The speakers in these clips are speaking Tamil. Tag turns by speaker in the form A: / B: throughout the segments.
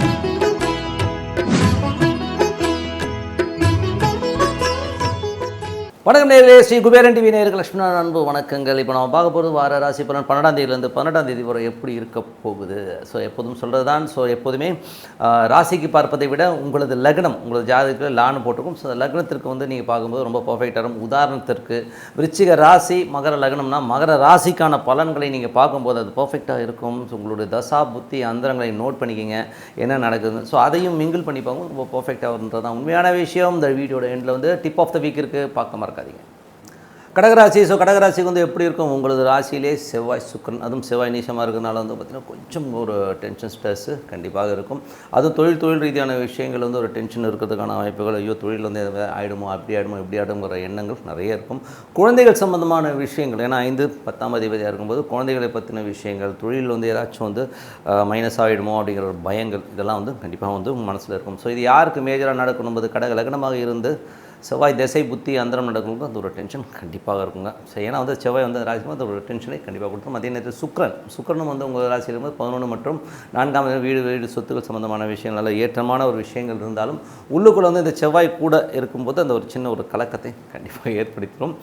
A: Thank you. வணக்கம் நேர்களே ஸ்ரீ குபேரன் டிவி நேர்கள் லட்சுமண அன்பு வணக்கங்கள். இப்போ நம்ம பார்க்க போகிறது வார ராசி பலன் பன்னெண்டாம் தேதியிலேருந்து பன்னெண்டாம் தேதி வரை எப்படி இருக்க போகுது? ஸோ எப்போதும் சொல்கிறது தான் ஸோ எப்போதுமே ராசிக்கு பார்ப்பதை விட உங்களது லக்னம் உங்களது ஜாதகத்தில் லான்னு போட்டுக்கும் ஸோ லக்னத்திற்கு வந்து நீங்கள் பார்க்கும்போது ரொம்ப பர்ஃபெக்டாக இருக்கும் உதாரணத்திற்கு விருச்சிக ராசி மகர லக்னம்னா மகர ராசிக்கான பலன்களை நீங்கள் பார்க்கும்போது அது பர்ஃபெக்டாக இருக்கும். ஸோ உங்களுடைய தசா புத்தி அந்தரங்களை நோட் பண்ணிக்கிங்க என்ன நடக்குது ஸோ அதையும் மிங்கிள் பண்ணி பார்க்கும்போது ரொம்ப பர்ஃபெக்டாக வருன்றது தான் உண்மையான விஷயம் இந்த வீடியோட எண்டில் வந்து டிப் ஆஃப் த வீக் இருக்குது பார்க்க பார்க்காதீங்க. கடகராசி ஸோ கடகராசிக்கு வந்து எப்படி இருக்கும்? உங்களது ராசியிலே செவ்வாய் சுக்கரன் அதுவும் செவ்வாய் நீசமாக இருக்கிறதுனால வந்து பார்த்திங்கன்னா கொஞ்சம் ஒரு டென்ஷன் ஸ்ட்ரெஸ்ஸு கண்டிப்பாக இருக்கும். அது தொழில் தொழில் ரீதியான விஷயங்கள் வந்து ஒரு டென்ஷன் இருக்கிறதுக்கான வாய்ப்புகள் ஐயோ தொழில் வந்து ஆகிடுமோ அப்படி ஆகிடுமோ இப்படி ஆகிடுங்கிற எண்ணங்கள் நிறைய இருக்கும். குழந்தைகள் சம்மந்தமான விஷயங்கள் ஏன்னா ஐந்து பத்தாம் அதிபதியாக இருக்கும்போது குழந்தைகளை பற்றின விஷயங்கள் தொழில் வந்து ஏதாச்சும் வந்து மைனஸ் ஆகிடுமோ அப்படிங்கிற ஒரு பயங்கள் இதெல்லாம் வந்து கண்டிப்பாக வந்து மனசில் இருக்கும். ஸோ இது யாருக்கு மேஜராக நடக்கணும் கடக லக்னமாக இருந்து செவ்வாய் திசை புத்தி அந்தரம் நடக்கும்போது அந்த ஒரு டென்ஷன் கண்டிப்பாக இருக்குங்க. ஸோ ஏன்னா வந்து செவ்வாய் வந்து ராசிக்கும் அந்த ஒரு டென்ஷனை கண்டிப்பாக கொடுத்துரும். அதே நேரத்தில் சுக்கரன். சுக்கரனும் வந்து உங்கள் ராசியில் இருக்கும்போது பதினொன்று மற்றும் நான்காம் வீடு வீடு சொத்துக்கள் சம்மந்தமான விஷயங்கள் நல்ல ஏற்றமான ஒரு விஷயங்கள் இருந்தாலும் உள்ளுக்குள்ளே வந்து இந்த செவ்வாய் கூட இருக்கும்போது அந்த ஒரு சின்ன ஒரு கலக்கத்தை கண்டிப்பாக ஏற்படுத்திடும்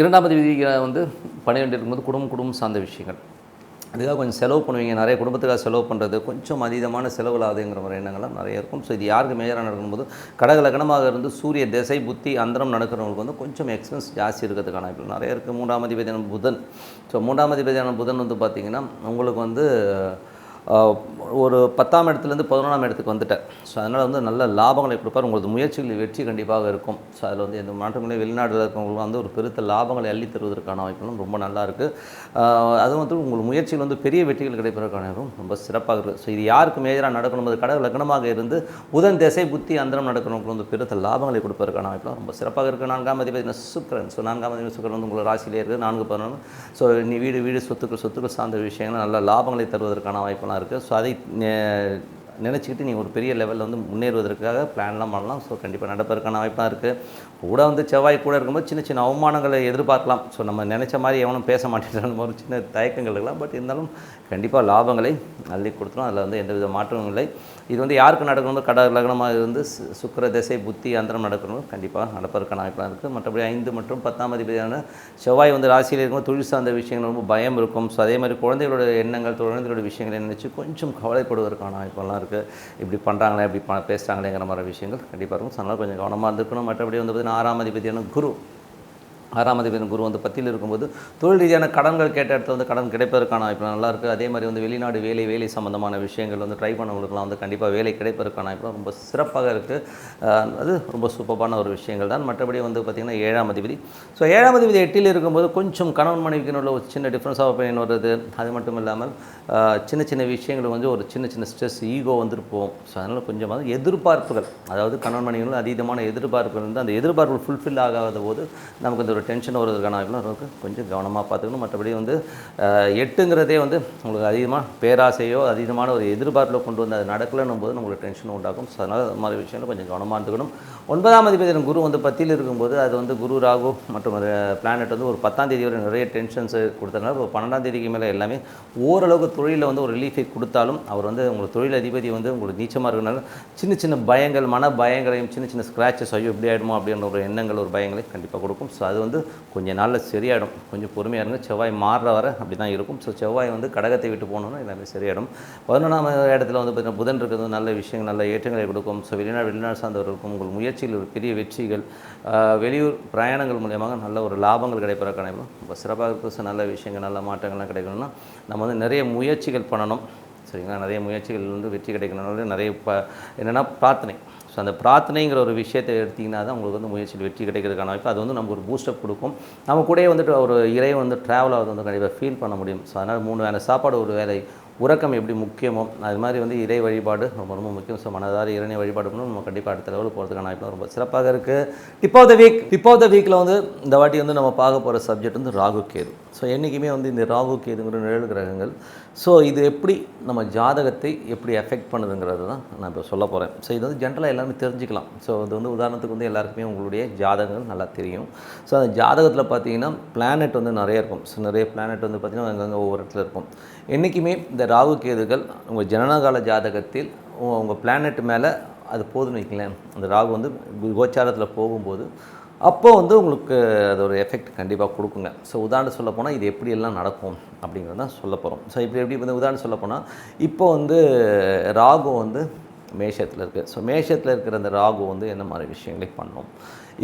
A: இரண்டாவது விதிகளை வந்து பன்னிரெண்டு இருக்கும்போது குடும்பம் குடும்பம் சார்ந்த விஷயங்கள். அதுக்காக கொஞ்சம் செலவு பண்ணுவீங்க. நிறைய குடும்பத்துக்காக செலவு பண்ணுறது கொஞ்சம் அதீதமான செலவுகள் ஆகுதுங்கிற மாதிரி எண்ணங்கள்லாம் நிறைய இருக்கும். ஸோ இது யாருக்கு மேஜராக நடக்கும்போது கடக லக்னமாக இருந்து சூரிய திசை புத்தி அந்தரம் நடக்கிறவங்களுக்கு வந்து கொஞ்சம் எக்ஸ்பென்ஸ் ஜாஸ்தி இருக்கிறதுக்கான இப்போ நிறைய இருக்குது மூன்றாம் அதிபதியான புதன். ஸோ மூன்றாம் அதிபதியான புதன் வந்து பார்த்திங்கன்னா உங்களுக்கு வந்து ஒரு பத்தாம் இடத்துலேருந்து பதினொன்றாம் இடத்துக்கு வந்துட்டேன். ஸோ அதனால் வந்து நல்ல லாபங்களை கொடுப்பார். உங்களது முயற்சிகளில் வெற்றி கண்டிப்பாக இருக்கும். ஸோ அதில் வந்து எந்த மாற்றங்களே வெளிநாட்டில் இருக்கவங்களுக்கு வந்து ஒரு பெருத்த லாபங்களை அள்ளி தருவதற்கான வாய்ப்புகளும் ரொம்ப நல்லா இருக்குது அது வந்து உங்கள் முயற்சியில் வந்து பெரிய வெற்றிகள் கிடைப்பதற்கான ரொம்ப சிறப்பாக இருக்குது ஸோ இது யாருக்கு மேஜராக நடக்கணும்? அது கடவுள் லக்னமாக இருந்து புதன் திசை புத்தி அந்தரம் நடக்கிறவங்களுக்கு வந்து பெருத்த லாபங்களை கொடுப்பதற்கான வாய்ப்புலாம் ரொம்ப சிறப்பாக இருக்குது நான்காம் அதிபதி சுக்கரன். ஸோ நான்காம் அதிபதி சுக்கரன் வந்து உங்கள் ராசியிலே இருக்குது நான்கு பதினொன்று. ஸோ நீ வீடு வீடு சொத்துக்கள் சொத்துக்கள் சார்ந்த விஷயங்கள் நல்ல லாபங்களை தருவதற்கான வாய்ப்பெல்லாம் இருக்குது ஸோ அதை நினச்சிக்கிட்டு நீங்கள் ஒரு பெரிய லெவலில் வந்து முன்னேறுவதற்காக பிளான்லாம் பண்ணலாம். ஸோ கண்டிப்பாக நடப்பதற்கான வாய்ப்பாக இருக்குது கூட வந்து செவ்வாய் கூட இருக்கும்போது சின்ன சின்ன அவமானங்களை எதிர்பார்க்கலாம். ஸோ நம்ம நினச்ச மாதிரி எவனும் பேச மாட்டேங்கிறான்னு ஒரு சின்ன தயக்கங்கள் இருக்கலாம். பட் இருந்தாலும் கண்டிப்பாக லாபங்களை அள்ளி கொடுத்துரும். அதில் வந்து எந்தவித மாற்றமும் இல்லை. இது வந்து யாருக்கு நடக்கணும் கட லக்னமாக இருந்து சு- சுக்கிர திசை புத்தி அந்தரம் நடக்கணும் கண்டிப்பாக நடப்பதற்கான வாய்ப்பாக இருக்குது மற்றபடி ஐந்து மற்றும் பத்தாம் அதிபதியான செவ்வாய் வந்து ராசியில் இருக்கும் தொழில் சார்ந்த விஷயங்கள் ரொம்ப பயம் இருக்கும். ஸோ அதே மாதிரி குழந்தைகளோட எண்ணங்கள் குழந்தைகளோட விஷயங்களை நினச்சி கொஞ்சம் கவலைப்படுவதற்கான வாய்ப்பெல்லாம் இருக்குது இப்படி பண்ணுறாங்களே இப்படி ப பேசுகிறாங்களேங்கிற மாதிரி விஷயங்கள் கண்டிப்பாக இருக்கும். ஸோ அதனால் கொஞ்சம் கவனமாக இருந்துக்கணும். மற்றபடி வந்து பார்த்திங்கன்னா ஆறாம் அதிபதியான குரு ஆறாம் அதிபதி குரு வந்து பத்தியில் இருக்கும்போது தொழில் ரீதியான கடன்கள் கேட்ட இடத்துல வந்து கடன் கிடைப்பதற்கான வாய்ப்பு நல்லாயிருக்கு. அதே மாதிரி வந்து வெளிநாடு வேலை வேலை சம்மந்தமான விஷயங்கள் வந்து ட்ரை பண்ணவங்களுக்குலாம் வந்து கண்டிப்பாக வேலை கிடைப்பதற்கான வாய்ப்பு ரொம்ப சிறப்பாக இருக்குது அது ரொம்ப சூப்பரான ஒரு விஷயங்கள் தான். மற்றபடி வந்து பார்த்திங்கன்னா ஏழாம் அதிபதி. ஸோ ஏழாம் அதிபதி எட்டில் இருக்கும்போது கொஞ்சம் கணவன் மனைவிக்கு உள்ள ஒரு சின்ன டிஃப்ரென்ஸ் ஆஃப் ஒப்பீனியன் வருது. அது மட்டும் இல்லாமல் சின்ன சின்ன விஷயங்கள் வந்து ஒரு சின்ன சின்ன ஸ்ட்ரெஸ் ஈகோ வந்துட்டு போகும் ஸோ அதனால் கொஞ்சம் வந்து எதிர்பார்ப்புகள் அதாவது கணவன் மனைவிகள் அதீதமான எதிர்பார்ப்புகள் வந்து அந்த எதிர்பார்ப்புகள் ஃபுல்ஃபில் ஆகாத போது நமக்கு இந்த ஒரு டென்ஷன் வருவதற்கான வாய்ப்புலாம் கொஞ்சம் கவனமாக பார்த்துக்கணும். மற்றபடி வந்து எட்டுங்கிறதே வந்து உங்களுக்கு அதிகமாக பேராசையோ அதிகமான ஒரு எதிர்பார்ப்பில் கொண்டு வந்து அது நடக்கலைன்னும் போது நம்மளுக்கு டென்ஷன் உண்டாகும் ஸோ அதனால் அது மாதிரி விஷயங்கள் கொஞ்சம் கவனமாக இருந்துக்கணும். ஒன்பதாம் அதிபதியின் குரு வந்து பத்தியில் இருக்கும்போது அது வந்து குரு ராகு மற்றும் பிளானட் வந்து ஒரு பத்தாம் தேதி வரை நிறைய டென்ஷன்ஸ் கொடுத்தனால இப்போ பன்னெண்டாம் தேதிக்கு மேலே எல்லாமே ஓரளவுக்கு தொழிலில் வந்து ஒரு ரிலீஃபை கொடுத்தாலும் அவர் வந்து உங்களுக்கு தொழில் அதிபதி வந்து உங்களுக்கு நீச்சமாக இருக்கிறனால சின்ன சின்ன பயங்கள் மன பயங்களையும் சின்ன சின்ன ஸ்க்ராச்சஸ் ஐயோ இப்படி ஆகிடுமோ அப்படின்ற ஒரு எண்ணங்கள் ஒரு பயங்களை கண்டிப்பாக கொடுக்கும். ஸோ அது வந்து வந்து கொஞ்சம் நாளில் சரியாயிடும். கொஞ்சம் பொறுமையாக இருங்க. செவ்வாய் மாறுற வர அப்படி தான் இருக்கும். ஸோ செவ்வாய் வந்து கடகத்தை விட்டு போகணுன்னா எல்லாமே சரியாயிடும். பதினொன்றாம் இடத்துல வந்து பார்த்தீங்கன்னா புதன் இருக்கிறது நல்ல விஷயங்கள் நல்ல ஏற்றங்களை கொடுக்கும். ஸோ வெளிநாடு வெளிநாடு சார்ந்தவர்களுக்கும் உங்கள் முயற்சியில் ஒரு பெரிய வெற்றிகள். வெளியூர் பிரயாணங்கள் மூலியமாக நல்ல ஒரு லாபங்கள் கிடைப்பதற்கான கிடைக்கும் ரொம்ப சிறப்பாக இருக்கும். நல்ல விஷயங்கள் நல்ல மாற்றங்கள்லாம் கிடைக்கணும்னா நம்ம வந்து நிறைய முயற்சிகள் பண்ணணும். சரிங்களா? நிறைய முயற்சிகள் வந்து வெற்றி கிடைக்கணும்னால நிறைய ப என்னென்னா பிரார்த்தனை. ஸோ அந்த பிரார்த்தனைங்கிற ஒரு விஷயத்தை எடுத்திங்கன்னா தான் உங்களுக்கு வந்து முயற்சியில் வெற்றி கிடைக்கிறதுக்கான வாய்ப்பு. அது வந்து நமக்கு ஒரு பூஸ்டப் கொடுக்கும். நம்ம கூடயே வந்துட்டு ஒரு இறை வந்து ட்ராவல் ஆகுது வந்து கண்டிப்பாக ஃபீல் பண்ண முடியும். ஸோ அதனால் மூணு வேலை சாப்பாடு ஒரு வேலை உறக்கம் எப்படி முக்கியமோ அது மாதிரி வந்து இறை வழிபாடு ரொம்ப ரொம்ப முக்கியம். ஸோ மனதார இறைனை வழிபாடு பண்ணணும் நம்ம கண்டிப்பாக அடுத்த லெவலில் போகிறதுக்கான வாய்ப்பு ரொம்ப சிறப்பாக இருக்குது tip of the week tip of the வீக்கில் வந்து இந்த வாட்டி வந்து நம்ம பார்க்க போகிற சப்ஜெக்ட் வந்து ராகு கேது. ஸோ என்றைக்குமே வந்து இந்த ராகு கேதுங்கிற நிழல் கிரகங்கள் ஸோ இது எப்படி நம்ம ஜாதகத்தை எப்படி எஃபெக்ட் பண்ணுதுங்கிறது தான் நான் இப்போ சொல்ல போகிறேன் ஸோ இது வந்து ஜென்ரலாக எல்லாருமே தெரிஞ்சுக்கலாம். ஸோ இது வந்து உதாரணத்துக்கு வந்து எல்லாருக்குமே உங்களுடைய ஜாதகங்கள் நல்லா தெரியும். ஸோ அந்த ஜாதகத்தில் பார்த்தீங்கன்னா பிளானட் வந்து நிறைய இருக்கும். ஸோ நிறைய பிளானட் வந்து பார்த்திங்கன்னா அங்கங்கே ஒவ்வொரு இடத்துல இருக்கும். என்றைக்குமே இந்த ராகு கேதுகள் உங்கள் ஜனனகால ஜாதகத்தில் உங்கள் பிளானட் மேலே அது போதுன்னு வைக்கலேன் அந்த ராகு வந்து கோச்சாரத்தில் போகும்போது அப்போ வந்து உங்களுக்கு அது ஒரு எஃபெக்ட் கண்டிப்பாக கொடுக்குங்க. ஸோ உதாரணம் சொல்ல போனால் இது எப்படி எல்லாம் நடக்கும் அப்படிங்கிறது தான் சொல்ல போகிறோம் ஸோ இப்படி எப்படி வந்து உதாரணம் சொல்ல போனால் இப்போ வந்து ராகு வந்து மேஷத்தில் இருக்குது ஸோ மேஷத்தில் இருக்கிற அந்த ராகு வந்து என்ன மாதிரி விஷயங்களை பண்ணும்?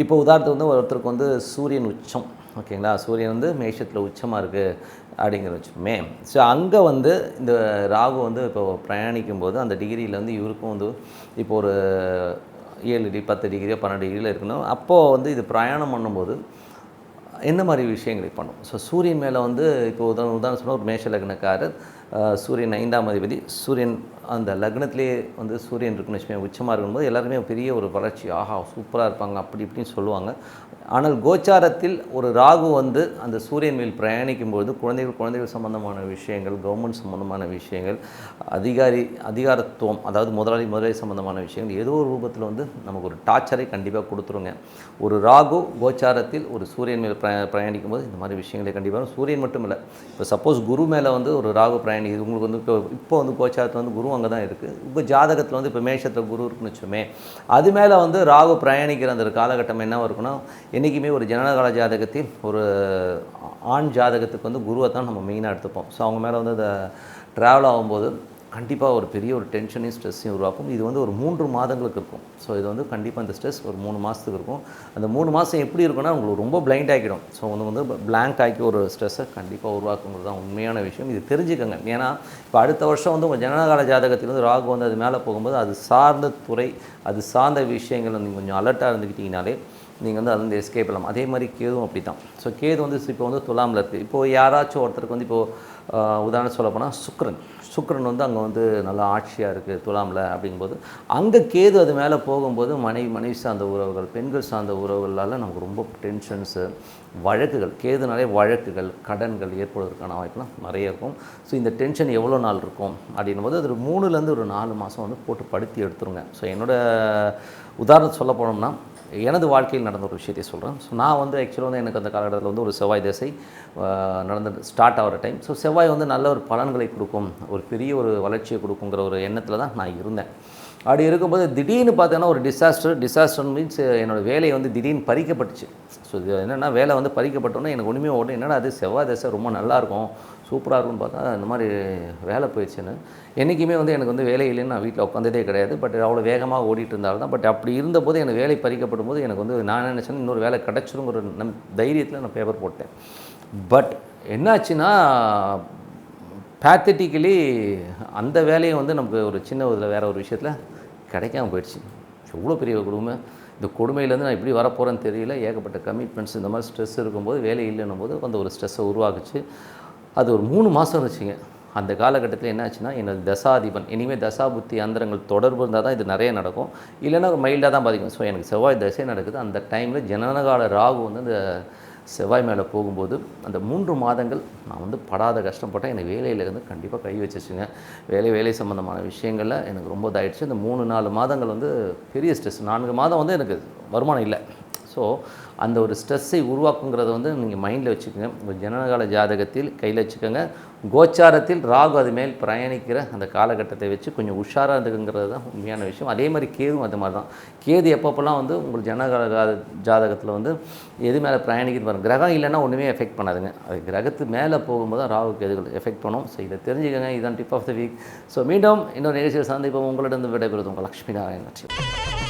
A: இப்போ உதாரணத்துக்கு வந்து ஒருத்தருக்கு வந்து சூரியன் உச்சம் ஓகேங்களா? சூரியன் வந்து மேஷத்தில் உச்சமாக இருக்குது அப்படிங்கிற வச்சுமே ஸோ அங்கே வந்து இந்த ராகு வந்து இப்போ பிரயாணிக்கும் போது அந்த டிகிரியில் வந்து இவருக்கும் வந்து இப்போ ஒரு ஏழு டிகிரி பத்து டிகிரியோ பன்னெண்டு டிகிரியில் இருக்கணும். அப்போது வந்து இது பிரயாணம் பண்ணும்போது என்ன மாதிரி விஷயங்களை பண்ணும்? ஸோ சூரியன் மேலே வந்து இப்போ உதாரணம் உதாரணம் சொன்னால் ஒரு மேஷ லக்னக்காரர் சூரியன் ஐந்தாம் அதிபதி சூரியன் அந்த லக்னத்திலே வந்து சூரியன் இருக்குன்னு வச்சுக்கோங்க உச்சமாக இருக்கும்போது எல்லாருமே பெரிய ஒரு வளர்ச்சி. ஆஹா சூப்பராக இருப்பாங்க அப்படி இப்படின்னு சொல்லுவாங்க. ஆனால் கோச்சாரத்தில் ஒரு ராகு வந்து அந்த சூரியன் மேல் பிரயாணிக்கும் போது குழந்தைகள் குழந்தைகள் சம்பந்தமான விஷயங்கள் கவர்மெண்ட் சம்பந்தமான விஷயங்கள் அதிகாரி அதிகாரத்துவம் அதாவது முதலாளி முதலாளி சம்பந்தமான விஷயங்கள் ஏதோ ஒரு ரூபத்தில் வந்து நமக்கு ஒரு டார்ச்சரை கண்டிப்பாக கொடுத்துருங்க. ஒரு ராகு கோச்சாரத்தில் ஒரு சூரியன் மேல் பிரயா பிரயாணிக்கும் போது இந்த மாதிரி விஷயங்களை கண்டிப்பாக சூரியன் மட்டும் இல்லை இப்போ சப்போஸ் குரு மேலே வந்து ஒரு ராகு பிரயாணி உங்களுக்கு வந்து இப்போ இப்போ வந்து கோச்சாரத்தில் வந்து குரு அங்கே தான் இருக்குது இப்போ ஜாதகத்தில் வந்து இப்போ மேஷத்தில் குரு இருக்குன்னு வச்சுமே அது மேலே வந்து ராகு பிரயாணிக்கிற அந்த காலகட்டம் என்ன இருக்குன்னா என்றைக்குமே ஒரு ஜனனகால ஜாதகத்தில் ஒரு ஆண் ஜாதகத்துக்கு வந்து குருவை தான் நம்ம மெயினாக எடுத்துப்போம். ஸோ அவங்க மேலே வந்து அந்த ட்ராவல் ஆகும்போது கண்டிப்பாக ஒரு பெரிய ஒரு டென்ஷனையும் ஸ்ட்ரெஸ்ஸையும் உருவாக்கும். இது வந்து ஒரு மூன்று மாதங்களுக்கு இருக்கும். ஸோ இது வந்து கண்டிப்பாக அந்த ஸ்ட்ரெஸ் ஒரு மூணு மாதத்துக்கு இருக்கும். அந்த மூணு மாதம் எப்படி இருக்குன்னா உங்களுக்கு ரொம்ப பிளைண்ட் ஆக்கிடும் ஸோ வந்து வந்து பிளாங்க் ஆக்கி ஒரு ஸ்ட்ரெஸ்ஸை கண்டிப்பாக உருவாக்குங்கிறது தான் உண்மையான விஷயம். இது தெரிஞ்சுக்கங்க. ஏன்னா இப்போ அடுத்த வருஷம் வந்து உங்கள் ஜனனகால ஜாதகத்தில் வந்து ராகு வந்து அது மேலே போகும்போது அது சார்ந்த துறை அது சார்ந்த விஷயங்கள் நீங்கள் கொஞ்சம் அலர்ட்டாக இருந்துக்கிட்டிங்கனாலே நீங்கள் வந்து அதுலேருந்து எஸ்கேப் பண்ணலாம். அதே மாதிரி கேதும் அப்படி தான் ஸோ கேது வந்து இப்போ வந்து துலாமில் இருக்குது இப்போது யாராச்சும் ஒருத்தருக்கு வந்து இப்போது உதாரணம் சொல்ல போனால் சுக்ரன் வந்து அங்கே வந்து நல்லா ஆட்சியாக இருக்குது துலாமில் அப்படிங்கும்போது அங்கே கேது அது மேலே போகும்போது மனைவி மனைவி சார்ந்த உறவுகள் பெண்கள் சார்ந்த உறவுகளால் நமக்கு ரொம்ப டென்ஷன்ஸு வழக்குகள் கேதுனாலே வழக்குகள் கடன்கள் ஏற்படுவதற்கான வாய்ப்புலாம் நிறைய இருக்கும். ஸோ இந்த டென்ஷன் எவ்வளோ நாள் இருக்கும் அப்படின்னும் போது அது ஒரு மூணுலேருந்து ஒரு நாலு மாதம் வந்து போட்டு படுத்தி எடுத்துருங்க. ஸோ என்னோட உதாரணம் சொல்ல போனோம்னா எனது வாழ்க்கையில் நடந்த ஒரு விஷயத்தை சொல்கிறேன் ஸோ நான் வந்து ஆக்சுவலாக வந்து எனக்கு அந்த காலகட்டத்தில் வந்து ஒரு செவ்வாய் திசை நடந்த ஸ்டார்ட் ஆகிற டைம் ஸோ செவ்வாய் வந்து நல்ல ஒரு பலன்களை கொடுக்கும் ஒரு பெரிய ஒரு வளர்ச்சியை கொடுக்குங்கிற ஒரு எண்ணத்தில் தான் நான் இருந்தேன். அப்படி இருக்கும்போது திடீர்னு பார்த்தோன்னா ஒரு டிசாஸ்டர் டிசாஸ்டர் மீன்ஸ் என்னோடய வேலையை வந்து திடீர்னு பறிக்கப்பட்டுச்சு. ஸோ இது என்னென்னா வேலை வந்து பறிக்கப்பட்டோன்னே எனக்கு ஒன்றுமே ஓடும் என்னென்னா அது? செவ்வாய் தசை ரொம்ப நல்லாயிருக்கும். சூப்பராக இருக்கும்னு பார்த்தா இந்த மாதிரி வேலை போயிடுச்சுன்னு. என்றைக்குமே வந்து எனக்கு வந்து வேலை இல்லைன்னு நான் வீட்டில் உட்காந்ததே கிடையாது. பட் அவ்வளோ வேகமாக ஓடிட்டு இருந்தாலும் தான். பட் அப்படி இருந்தபோது எனக்கு வேலை பறிக்கப்படும் போது எனக்கு வந்து நான் நினச்சேன் இன்னொரு வேலை கிடச்சிருங்கிற நம் தைரியத்தில் நான் பேப்பர் போட்டேன். பட் என்னாச்சுன்னா பேத்தட்டிக்கலி அந்த வேலையை வந்து நமக்கு ஒரு சின்ன இதில் வேறு ஒரு விஷயத்தில் கிடைக்காம போயிடுச்சு. எவ்வளோ பெரிய கொடுமை. இந்த கொடுமையிலேருந்து நான் இப்படி வரப்போகிறேன்னு தெரியல. ஏகப்பட்ட கமிட்மெண்ட்ஸ் இந்த மாதிரி ஸ்ட்ரெஸ் இருக்கும்போது வேலை இல்லைன்னும் போது அந்த ஒரு ஸ்ட்ரெஸ்ஸை உருவாக்குச்சு. அது ஒரு மூணு மாதம் இருந்துச்சுங்க. அந்த காலகட்டத்தில் என்னாச்சுன்னா எனது தசாதிபன் இனிமேல் தசா புத்தி அந்தரங்கள் தொடர்பு இருந்தால் தான் இது நிறைய நடக்கும். இல்லைன்னா மைல்டாக தான் பாதிக்கும். ஸோ எனக்கு செவ்வாய் தசை நடக்குது. அந்த டைமில் ஜனனகால ராகு வந்து அந்த செவ்வாய் மேலே போகும்போது அந்த மூன்று மாதங்கள் நான் வந்து படாத கஷ்டப்பட்டேன். எனக்கு வேலையிலேருந்து கண்டிப்பாக கை வச்சிச்சுங்க. வேலை வேலை சம்மந்தமான விஷயங்களில் எனக்கு ரொம்ப இதாயிடுச்சு. இந்த மூணு நாலு மாதங்கள் வந்து பெரிய ஸ்ட்ரெஸ் நான்கு மாதம் வந்து எனக்கு வருமானம் இல்லை. ஸோ அந்த ஒரு ஸ்ட்ரெஸ்ஸை உருவாக்குங்கிறத வந்து நீங்கள் மைண்டில் வச்சுக்கோங்க. உங்கள் ஜனனகால ஜாதகத்தில் கையில் வச்சுக்கோங்க. கோச்சாரத்தில் ராகு அது மேல் பிரயாணிக்கிற அந்த காலகட்டத்தை வச்சு கொஞ்சம் உஷாராக இருந்துக்குங்கிறது தான் உண்மையான விஷயம். அதே மாதிரி கேதும் அது மாதிரி தான். கேது எப்பப்போலாம் வந்து உங்கள் ஜனகால ஜாதகத்தில் வந்து எது மேலே பிரயாணிக்கிறது பாருங்கள் கிரகம் இல்லைன்னா ஒன்றுமே எஃபெக்ட் பண்ணாதுங்க. அது கிரகத்து மேலே போகும்போது தான் ராகு கேதுகள் எஃபெக்ட் பண்ணும். ஸோ இதை தெரிஞ்சுக்கோங்க. இதுதான் tip of the week so மீண்டும் இன்னொரு நிகழ்ச்சியில் சந்திப்போம். உங்களிடம் விடைபெறுவது உங்கள் லக்ஷ்மி நாராயணன்.